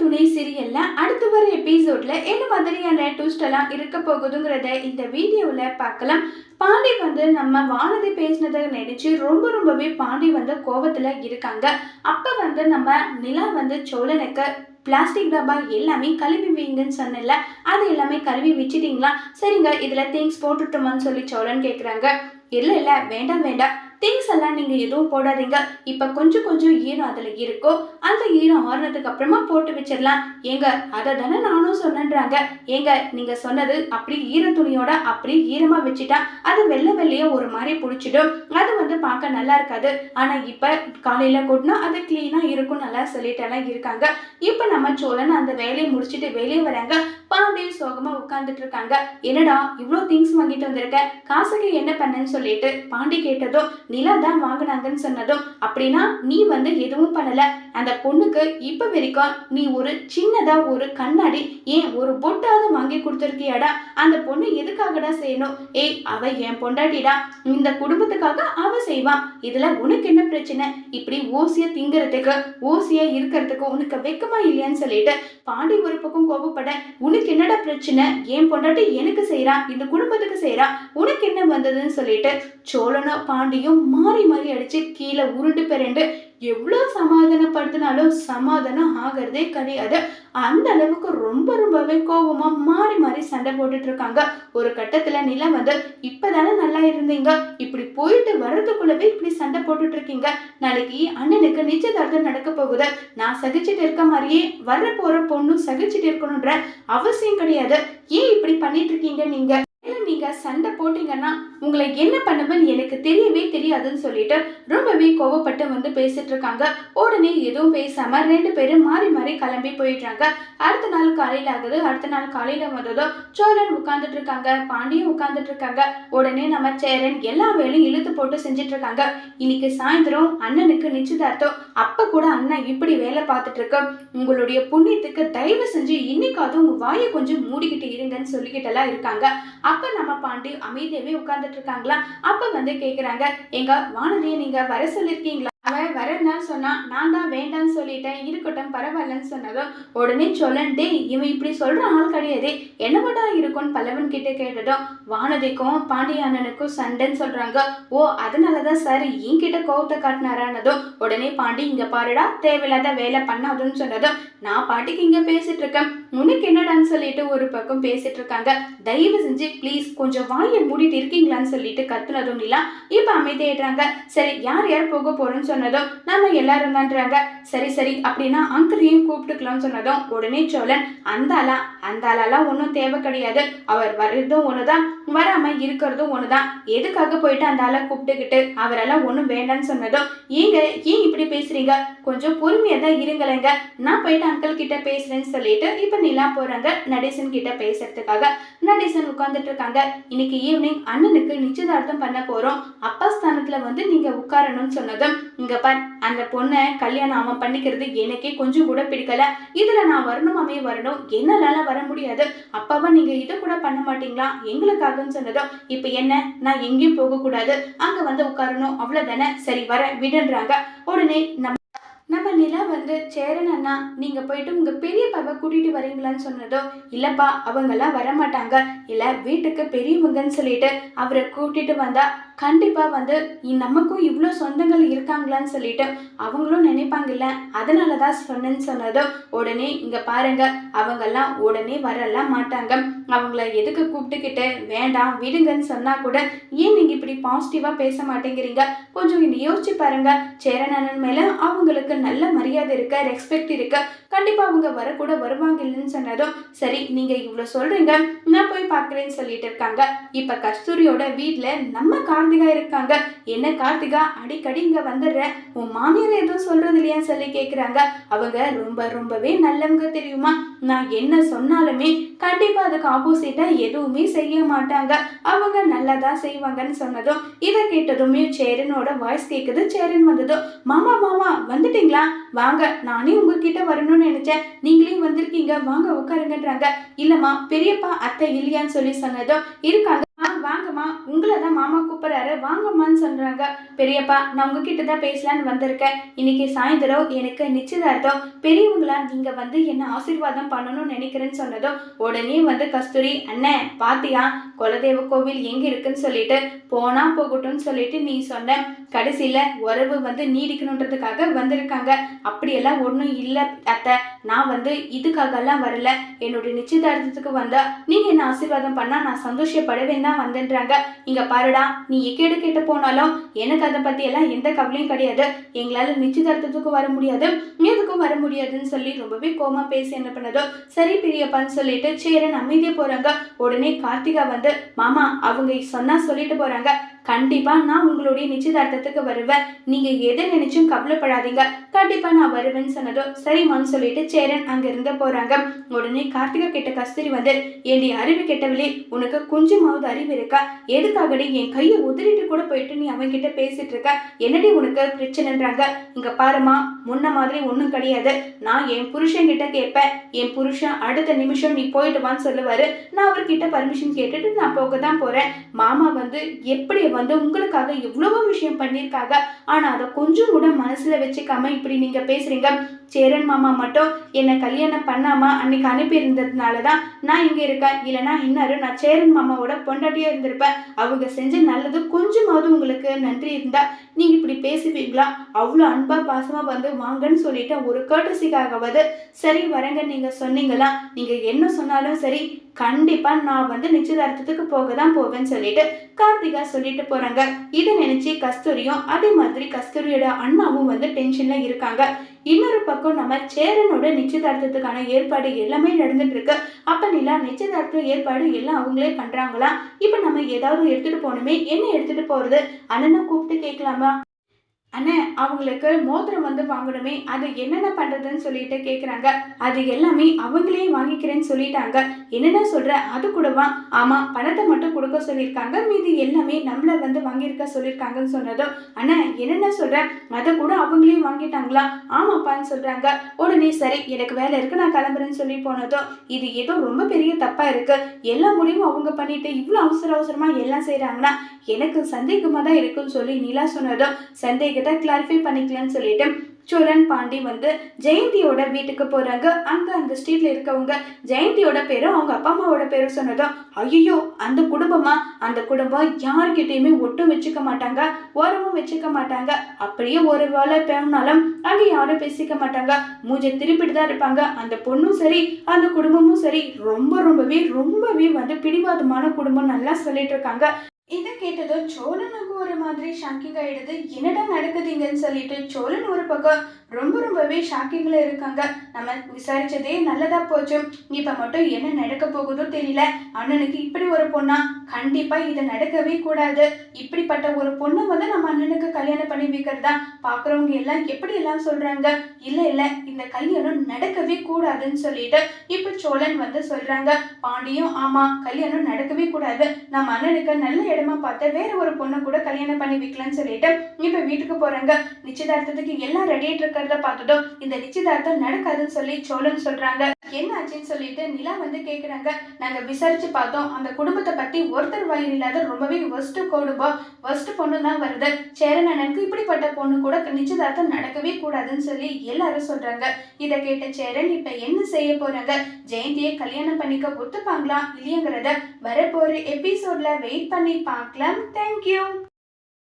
துணை சீரியல்ல அடுத்து வர எபிசோட்ல என்ன மாதிரியான ட்விஸ்ட் எல்லாம் இருக்க போகுதுங்கிறத இந்த வீடியோல பார்க்கலாம். பாண்டி வந்து நம்ம வானதி பேசினதை நினைச்சு ரொம்ப ரொம்பவே பாண்டி வந்து கோவத்துல இருக்காங்க. அப்ப வந்து நம்ம நிலா வந்து சோழனுக்கு பிளாஸ்டிக் டப்பா எல்லாமே கழுவி வைங்கன்னு சொன்னல அது எல்லாமே கழுவி வச்சுட்டீங்களா? சரிங்க இதுல திங்ஸ் போட்டுட்டோமான்னு சொல்லி சோழன் கேட்குறாங்க இல்லை இல்லை வேண்டாம் வேண்டாம். திங்ஸ் எல்லாம் நீங்கள் எதுவும் போடாதீங்க. இப்போ கொஞ்சம் கொஞ்சம் ஈரம் அதில் இருக்கோ அந்த ஈரம் ஆறுனதுக்கு அப்புறமா போட்டு வச்சிடலாம். ஏங்க அதை தானே நானும் சொன்னேன்றாங்க. ஏங்க நீங்க சொன்னது அப்படி ஈர துணியோட அப்படி ஈரமா வச்சுட்டா அது வெள்ளை வெள்ளைய ஒரு மாதிரி பிடிச்சிடும். அது வந்து பார்க்க நல்லா இருக்காது. ஆனா இப்ப காலையில கூட்டினா அது கிளீனா இருக்கும் நல்லா சொல்லிட்டெல்லாம் இருக்காங்க. இப்ப நம்ம சோழன் அந்த வேலையை முடிச்சுட்டு வெளியே வராங்க. பாண்டியும் சோகமா உட்கார்ந்துட்டு இருக்காங்க. என்னடா இவ்வளோ திங்ஸ் வாங்கிட்டு வந்திருக்க? காசுக்கு என்ன பண்ணன்னு சொல்லிட்டு பாண்டி கேட்டதும் நிலா தான் வாங்கினாங்கன்னு சொன்னதும் அப்படின்னா நீ வந்து எதுவும் பண்ணல. அந்த பொண்ணுக்கு இப்ப வரைக்கும் நீ ஒரு சின்னதா ஒரு கண்ணாடி ஏன் ஒரு பொட்டாவது வாங்கி கொடுத்துருக்கியாடா? அந்த பொண்ணு எதுக்காகடா செய்யணும்? ஏய் அவ என் பொண்டாட்டிடா. இந்த குடும்பத்துக்காக அவ செய்வான் இதுல உனக்கு என்ன பிரச்சனை? இப்படி ஓசிய திங்கிறதுக்கு ஓசியா இருக்கிறதுக்கு உனக்கு வெக்கமா இல்லையான்னு சொல்லிட்டு பாண்டி ஒரு பக்கம் கோபப்பட உனக்கு என்னடா பிரச்சனை? என் பொண்டாட்டி எனக்கு செய்யறான் இந்த குடும்பத்துக்கு செய்யறான் உனக்கு என்ன வந்ததுன்னு சொல்லிட்டு சோழனும் பாண்டியும் மாறி மாறி அடிச்சு கீழே உருண்டு பிறண்டு எவ்வளோ சமாதானப்படுத்தினாலும் சமாதானம் ஆகிறதே கிடையாது. அந்த அளவுக்கு ரொம்ப ரொம்பவே கோபமாக மாறி மாறி சண்டை போட்டுட்டு இருக்காங்க. ஒரு கட்டத்தில் நிலம் வந்து இப்போதானே நல்லா இருந்தீங்க. இப்படி போயிட்டு வர்றதுக்குள்ளவே இப்படி சண்டை போட்டுட்டு இருக்கீங்க. நாளைக்கு அண்ணனுக்கு நிச்சயதார்த்தம் நடக்க போகுது. நான் சகிச்சுட்டு இருக்க மாதிரியே வர போகிற பொண்ணும் சகிச்சுட்டு இருக்கணுன்ற அவசியம் கிடையாது. ஏன் இப்படி பண்ணிட்டு இருக்கீங்க நீங்கள் நீங்க சண்டை போட்டீங்கன்னா உங்களை என்ன பண்ணுவேன்னு எனக்கு தெரியவே தெரியாதுன்னு சொல்லிட்டு ரொம்பவே கோவப்பட்டு வந்து பேசிட்டு இருக்காங்க. உடனே எதுவும் பேசாம ரெண்டு பேரும் மாறி மாறி கிளம்பி போயிடுறாங்க. அடுத்த நாள் காலையில ஆகுது. அடுத்த நாள் காலையில வந்ததும் சோழன் உட்கார்ந்துட்டு இருக்காங்க. பாண்டியும் உட்கார்ந்துட்டு இருக்காங்க. உடனே நம்ம சேரன் எல்லா வேலையும் இழுத்து போட்டு செஞ்சுட்டு இருக்காங்க. இன்னைக்கு சாயந்தரம் அண்ணனுக்கு நிச்சயதார்த்தம். அப்ப கூட அண்ணன் இப்படி வேலை பார்த்துட்டு இருக்கு. உங்களுடைய புண்ணியத்துக்கு தயவு செஞ்சு இன்னைக்காவது உங்க வாயை கொஞ்சம் மூடிக்கிட்டு இருங்கன்னு சொல்லிக்கிட்டு எல்லாம் இருக்காங்க. அப்ப நம்ம பாண்டி அமைதியாவே உட்காந்துட்டு இருக்காங்களா? அப்ப வந்து கேக்குறாங்க எங்க வானதியை நீங்க வர சொல்லிருக்கீங்களா? அவன் வரேன்னு சொன்னான் நான் தான் வேண்டாம்னு சொல்லிட்டேன் இருக்கட்டும் பரவாயில்லன்னு சொன்னதும் உடனே சொல்லன் இவன் இப்படி சொல்ற ஆள் கிடையாது. என்னவடா இருக்கும்னு பல்லவன் கிட்ட கேட்டதும் வானதிக்கும் பாண்டியானனுக்கும் சண்டைன்னு சொல்றாங்க. ஓ அதனாலதான் சார் என்கிட்ட கோவத்தை காட்டினாரானதும் உடனே பாண்டி இங்க பாருடா தேவையில்லாத வேலை பண்ணாதுன்னு சொன்னதும் நான் பாட்டிக்கு இங்க பேசிட்டு இருக்கேன் உனக்கு என்னடான்னு சொல்லிட்டு ஒரு பக்கம் பேசிட்டு இருக்காங்க தயவு செஞ்சு ப்ளீஸ் கொஞ்சம் வாயை மூடிட்டு இருக்கீங்களான்னு சொல்லிட்டு கத்துனதும் நிலா இப்ப அமைதியாயிடுறாங்க. சரி யார் யார் போக போறோம்னு சொன்னதும் நம்ம எல்லாரும் தான்றாங்க. சரி சரி அப்படின்னா அங்கிளையும் கூப்பிட்டுக்கலாம்னு சொன்னதும் உடனே சோழன் அந்த ஆளா? அந்த ஆளாலாம் ஒன்றும் தேவை கிடையாது. அவர் வர்றதும் ஒண்ணுதான். வராம இருக்கிறதும் ஒண்ணுதான். எதுக்காக போயிட்டு அந்த ஆளை கூப்பிட்டுக்கிட்டு அவரெல்லாம் ஒன்றும் வேண்டாம்னு சொன்னதும் ஏங்க ஏன் இப்படி பேசுறீங்க? கொஞ்சம் பொறுமையா தான் இருங்களேங்க. நான் போயிட்டு அங்கிள் கிட்ட பேசுறேன்னு சொல்லிட்டு இப்போ நிலா போறாங்க நடேசன் கிட்ட பேசுறதுக்காக. நடேசன் உட்கார்ந்துட்டு இருக்காங்க. இன்னைக்கு ஈவினிங் அண்ணனுக்கு நிச்சயதார்த்தம் பண்ண போறோம். அப்பா ஸ்தானத்துல வந்து நீங்க உட்காரணும்னு சொன்னதும் இங்க பார் அந்த பொண்ணை கல்யாணம் அவன் பண்ணிக்கிறது எனக்கே கொஞ்சம் கூட பிடிக்கல. இதுல நான் வரணுமாமே வரணும். என்னால வர முடியாது. அப்பாவா நீங்க இதை கூட பண்ண மாட்டீங்களா? எங்களுக்காகன்னு சொன்னதும் இப்ப என்ன? நான் எங்கேயும் போக கூடாது அங்க வந்து உட்காரணும். அவ்வளவுதானே? சரி வர விடுன்றாங்க. உடனே நம்ம நம்ம நிலா வந்து சேரன் அண்ணா நீங்க போயிட்டு உங்க பெரியப்பாவை கூட்டிட்டு வரீங்களான்னு சொன்னதோ இல்லப்பா அவங்கெல்லாம் வரமாட்டாங்க. இல்ல வீட்டுக்கு பெரியவங்கன்னு சொல்லிட்டு அவரை கூட்டிட்டு வந்தா கண்டிப்பாக வந்து நமக்கும் இவ்வளோ சொந்தங்கள் இருக்காங்களான்னு சொல்லிட்டு அவங்களும் நினைப்பாங்கல்ல. அதனால தான் சொன்னேன்னு சொன்னதும் உடனே இங்கே பாருங்க அவங்கெல்லாம் உடனே வரலாம் மாட்டாங்க. அவங்கள எதுக்கு கூப்பிட்டுக்கிட்டு வேண்டாம் விடுங்கன்னு சொன்னால் கூட ஏன் நீங்கள் இப்படி பாசிட்டிவாக பேச மாட்டேங்கிறீங்க? கொஞ்சம் இனி யோசிச்சு பாருங்க. சேரன் மேலே அவங்களுக்கு நல்ல மரியாதை இருக்க ரெஸ்பெக்ட் இருக்கு. கண்டிப்பாக அவங்க வரக்கூட வருவாங்க இல்லைன்னு சொன்னதும் சரி நீங்கள் இவ்வளோ சொல்கிறீங்க நான் போய் பார்க்குறேன்னு சொல்லிட்டு இருக்காங்க. இப்போ கஸ்தூரியோட வீட்டில் நம்ம கார்த்திகா இருக்காங்க. என்ன கார்த்திகா அடிக்கடி இங்கே வந்துடுறேன் உன் மாமியார் எதுவும் சொல்கிறது இல்லையான்னு சொல்லி கேட்குறாங்க அவங்க ரொம்ப ரொம்பவே நல்லவங்க தெரியுமா? நான் என்ன சொன்னாலுமே கண்டிப்பாக அதுக்கு ஆப்போசிட்டா எதுவுமே செய்ய மாட்டாங்க. அவங்க நல்லதா செய்வாங்கன்னு சொன்னதும் இதை கேட்டதுமே சேரனோட வாய்ஸ் கேக்குது. சேரன் வந்ததும் மாமா மாமா வந்துட்டீங்களா? வாங்க நானே உங்ககிட்ட வரணும்னு நினைச்சேன். நீங்களே வந்திருக்கீங்க வாங்க உட்காருங்கன்றாங்க. இல்லம்மா பெரியப்பா அத்தை இல்லையான்னு சொல்லி சொன்னதும் இருக்காங்க. வாங்கம்மா. உங்களை தான் மாமா கூப்பிட்றாரு. வாங்கம்மான்னு சொல்கிறாங்க பெரியப்பா நான் உங்ககிட்ட தான் பேசலான்னு வந்திருக்கேன். இன்னைக்கு சாயந்தரம் எனக்கு நிச்சயதார்த்தம். பெரியவங்களா நீங்கள் வந்து என்ன ஆசீர்வாதம் பண்ணணும்னு நினைக்கிறேன்னு சொன்னதும் உடனே வந்து கஸ்தூரி அண்ணன் பாத்தியா? குலதெய்வ கோவில் எங்கே இருக்குன்னு சொல்லிட்டு போனா போகட்டும்னு சொல்லிட்டு நீ சொன்ன கடைசியில் உறவு வந்து நீடிக்கணுன்றதுக்காக வந்திருக்காங்க. அப்படியெல்லாம் ஒன்றும் இல்லை அத்தை. நான் வந்து இதுக்காகலாம் வரல. என்னுடைய நிச்சயதார்த்தத்துக்கு வந்தால் நீங்கள் என்ன ஆசீர்வாதம் பண்ணால் நான் சந்தோஷப்படவே தான் வந்தேன். அப்படின்றாங்க இங்க பாருடா நீ எக்கேடு கேட்டு போனாலும் எனக்கு அதை பத்தி எல்லாம் எந்த கவலையும் கிடையாது. எங்களால் நிச்சயதார்த்தத்துக்கும் வர முடியாது. எதுக்கும் வர முடியாதுன்னு சொல்லி ரொம்பவே கோமா பேசி என்ன பண்ணதோ சரி பெரியப்பான்னு சொல்லிட்டு சேரன் அமைதியாக போறாங்க. உடனே கார்த்திகா வந்து மாமா அவங்க சொன்னா சொல்லிட்டு போறாங்க. கண்டிப்பா நான் உங்களுடைய நிச்சயதார்த்தத்துக்கு வருவேன். நீங்க எதை நினைச்சும் கவலைப்படாதீங்க. கண்டிப்பா நான் வருவேன்னு சொன்னதோ சரிம்மான்னு சொல்லிட்டு சேரன் அங்க போகிறாங்க போறாங்க. உடனே கார்த்திகா கிட்ட கஸ்தூரி வந்து என்னுடைய அறிவு கெட்டவளே உனக்கு கொஞ்சமாவது அறிவு இருக்கா? எதுக்காகடி என் கையை உதறிட்டு கூட போயிட்டு நீ அவன் கிட்ட பேசிட்டு இருக்க? என்னடி உனக்கு பிரச்சனைன்றாங்க? இங்க பாருமா முன்ன மாதிரி ஒன்றும் கிடையாது. நான் என் புருஷன் கிட்ட கேட்பேன் என் புருஷன் அடுத்த நிமிஷம் நீ போயிட்டு வான்னு சொல்லுவாரு. நான் அவர்கிட்ட பர்மிஷன் கேட்டுட்டு நான் போக தான் போறேன். மாமா வந்து எப்படி வந்து உங்களுக்காக எவ்வளவோ விஷயம் பண்ணியிருக்காங்க. ஆனா அதை கொஞ்சம் கூட மனசுல வச்சுக்காம இப்படி நீங்க பேசுறீங்க. சேரன் மாமா மட்டும் என்னை கல்யாணம் பண்ணாமல் அன்னைக்கு அனுப்பி இருந்ததுனால தான் நான் இங்கே இருக்கேன். இல்லைன்னா இன்னும் நான் சேரன் மாமாவோட பொண்டாட்டியாக இருந்திருப்பேன். அவங்க செஞ்ச நல்லது கொஞ்சமாவது உங்களுக்கு நன்றி இருந்தால் நீங்கள் இப்படி பேசுவீங்களா? அவ்வளோ அன்பாக பாசமாக வந்து வாங்கன்னு சொல்லிட்டு ஒரு கேட்டசிக்காகவது சரி வரங்க நீங்கள் சொன்னீங்களா? நீங்கள் என்ன சொன்னாலும் சரி கண்டிப்பா நான் வந்து நிச்சயதார்த்தத்துக்கு போக தான் போவேன்னு சொல்லிட்டு கார்த்திகா சொல்லிட்டு போறாங்க. இதை நினைச்சு கஸ்தூரியும் அதே மாதிரி கஸ்தூரியோட அண்ணாவும் வந்து டென்ஷன்ல இருக்காங்க. இன்னொரு பக்கம் நம்ம சேரனோட நிச்சயதார்த்தத்துக்கான ஏற்பாடு எல்லாமே நடந்துட்டு இருக்கு. அப்ப நிலா நிச்சயதார்த்த ஏற்பாடு எல்லாம் அவங்களே பண்றாங்களா? இப்ப நம்ம ஏதாவது எடுத்துட்டு போகணுமே? என்ன எடுத்துட்டு போறது? அண்ணனை கூப்பிட்டு கேட்கலாமா? அண்ணே அவங்களுக்கு மோதிரம் வந்து வாங்கணுமே அது என்னென்ன பண்ணுறதுன்னு சொல்லிட்டு கேட்குறாங்க அது எல்லாமே அவங்களே வாங்கிக்கிறேன்னு சொல்லிட்டாங்க. என்னென்ன சொல்கிற அது கூடவா? ஆமாம் பணத்தை மட்டும் கொடுக்க சொல்லியிருக்காங்க. மீதி எல்லாமே நம்மளை வந்து வாங்கியிருக்க சொல்லியிருக்காங்கன்னு சொன்னதும் அண்ணா என்னென்ன சொல்கிற அதை கூட அவங்களே வாங்கிட்டாங்களா? ஆமாப்பான்னு சொல்கிறாங்க உடனே சரி எனக்கு வேலை இருக்குது நான் கிளம்புறேன்னு சொல்லி போனதும் இது ஏதோ ரொம்ப பெரிய தப்பாக இருக்குது எல்லா முடிவும் அவங்க பண்ணிட்டு இவ்வளோ அவசர அவசரமாக எல்லாம் செய்கிறாங்கன்னா எனக்கு சந்தேகமாக தான் இருக்குன்னு சொல்லி நிலா சொன்னதும் கிட்ட கிளாரிஃபை பண்ணிக்கலாம்னு சொல்லிட்டு சோழன் பாண்டி வந்து ஜெயந்தியோட வீட்டுக்கு போறாங்க. அங்க அந்த ஸ்ட்ரீட்ல இருக்கவங்க ஜெயந்தியோட பேரும் அவங்க அப்பா அம்மாவோட பேரும் சொன்னதும் ஐயோ அந்த குடும்பமா? அந்த குடும்பம் யாருக்கிட்டையுமே ஒட்டும் வச்சுக்க மாட்டாங்க ஓரமும் வச்சுக்க மாட்டாங்க. அப்படியே ஒரு வேலை பேனாலும் அங்க யாரும் பேசிக்க மாட்டாங்க. மூஞ்சை திருப்பிட்டு தான் இருப்பாங்க. அந்த பொண்ணும் சரி அந்த குடும்பமும் சரி. ரொம்ப ரொம்பவே ரொம்பவே வந்து பிடிவாதமான குடும்பம் நல்லா சொல்லிட்டு இருக்காங்க. இதை கேட்டதும் சோழனுக்கு ஒரு மாதிரி ஷாக்கிங் ஆயிடுது என்னடா நடக்குதுங்கன்னு சொல்லிட்டு சோழன் ஒரு பக்கம் ரொம்ப ரொம்பவே ஷாக்கிங்கில் இருக்காங்க. நம்ம விசாரிச்சதே நல்லதா போச்சு. இப்போ மட்டும் என்ன நடக்க போகுதோ தெரியல. அண்ணனுக்கு இப்படி ஒரு பொண்ணா? கண்டிப்பா இது நடக்கவே கூடாது. இப்படிப்பட்ட ஒரு பொண்ணு வந்து நம்ம அண்ணனுக்கு கல்யாணம் பண்ணி வைக்கிறதா? பாக்குறவங்க எல்லாம் எப்படி எல்லாம் சொல்றாங்க? இல்ல இல்ல இந்த கல்யாணம் நடக்கவே கூடாதுன்னு சொல்லிட்டு இப்ப சோழன் வந்து சொல்றாங்க. பாண்டியும் ஆமா கல்யாணம் நடக்கவே கூடாது. நம்ம அண்ணனுக்கு நல்ல இடமா பார்த்து வேற ஒரு பொண்ணை கூட கல்யாணம் பண்ணி வைக்கலாம்னு சொல்லிட்டு இப்ப வீட்டுக்கு போறாங்க. நிச்சயதார்த்தத்துக்கு எல்லாம் ரெடி இருக்க நடக்கிறத பார்த்ததும் இந்த நிச்சயதார்த்தம் நடக்காதுன்னு சொல்லி சோழன் சொல்றாங்க. என்ன ஆச்சுன்னு சொல்லிட்டு நிலா வந்து கேக்குறாங்க. நாங்க விசாரிச்சு பார்த்தோம். அந்த குடும்பத்தை பத்தி ஒருத்தர் வாயில் இல்லாத ரொம்பவே ஒஸ்ட் குடும்பம் ஒஸ்ட் பொண்ணு தான் வருது. சேரன் இப்படிப்பட்ட பொண்ணு கூட நிச்சயதார்த்தம் நடக்கவே கூடாதுன்னு சொல்லி எல்லாரும் சொல்றாங்க. இதை கேட்ட சேரன் இப்ப என்ன செய்ய போறாங்க? ஜெயந்தியை கல்யாணம் பண்ணிக்க ஒத்துப்பாங்களா? இல்லையங்கிறத வரப்போற எபிசோட்ல வெயிட் பண்ணி பார்க்கலாம். தேங்க்யூ